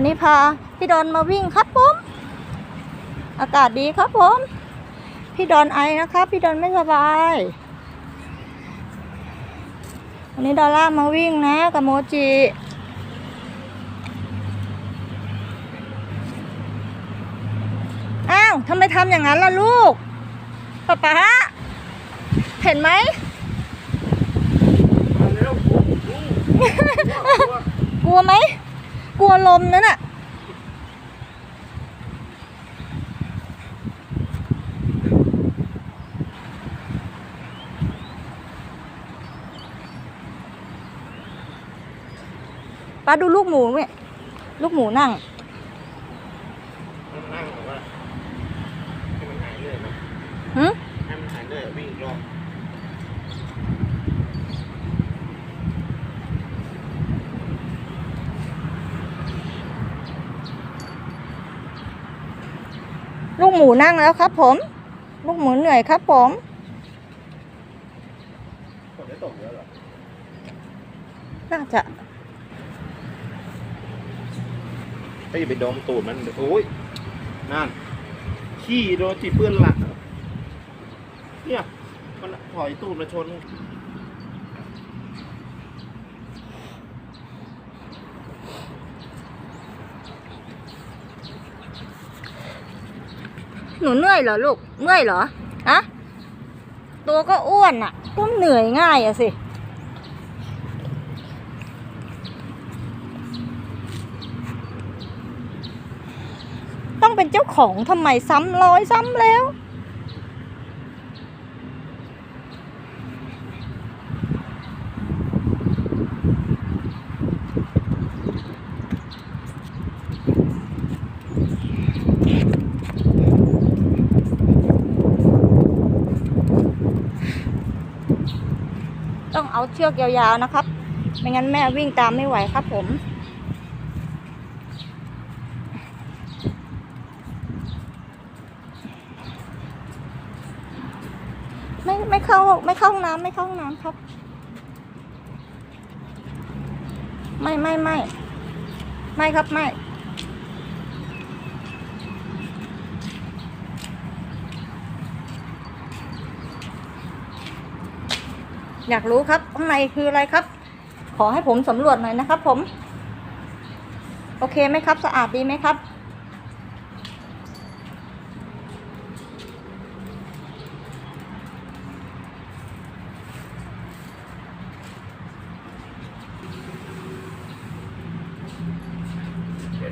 วันนี้พาพี่ดอนมาวิ่งครับผม อากาศดีครับผม พี่ดอนไอนะครับ พี่ดอนไม่สบาย วันนี้ดอลล่ามาวิ่งนะกับโมจิอ้าวทำไมทำอย่างนั้นล่ะลูกป๊าป๊าเห็นไหมมาเร็วกลัวไหม กลัวลมนั่นน่ะป้าดูลูกหมูเนี่ยลูกหมูนั่งนั่งแบบว่าให้มันหายเหนื่อยนะหึให้มันหายเหนื่อยวิ่งอีกรอบ ลูกหมูนั่งแล้วครับผม ลูกหมูเหนื่อยครับผมน่าจะก็อย่าไปดมตูดมันโอ้ยนั่นขี้โดนจีเปื้อนหลังเนี่ย มันถอยตูดมาชน หนูเหนื่อยเหรอลูกเมื่อยเหรออะตัวก็อ้วนอะ ก็เหนื่อยง่ายอะสิต้องเป็นเจ้าของทำไมซ้ำร้อยซ้ำแล้ว ต้องเอาเชือกยาวๆนะครับ ไม่งั้นแม่วิ่งตามไม่ไหวครับผม ไม่ไม่เข้าไม่เข้าห้องน้ำไม่เข้าห้องน้ำครับ ไม่ไม่ไม่ไม่ครับไม่ อยากรู้ครับข้างในคืออะไรครับ ขอให้ผมสำรวจหน่อยนะครับ ผม โอเคไหมครับ สะอาดดีไหมครับเดี๋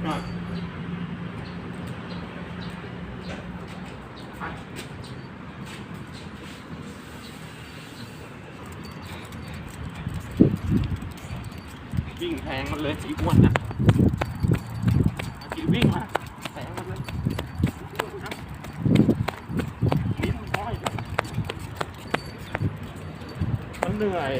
วิ่งแทงมันเลยอีอ้วนนะอากีวิ่งมาแทงมันเลยลิ้นมันห้อยมันเหนื่อย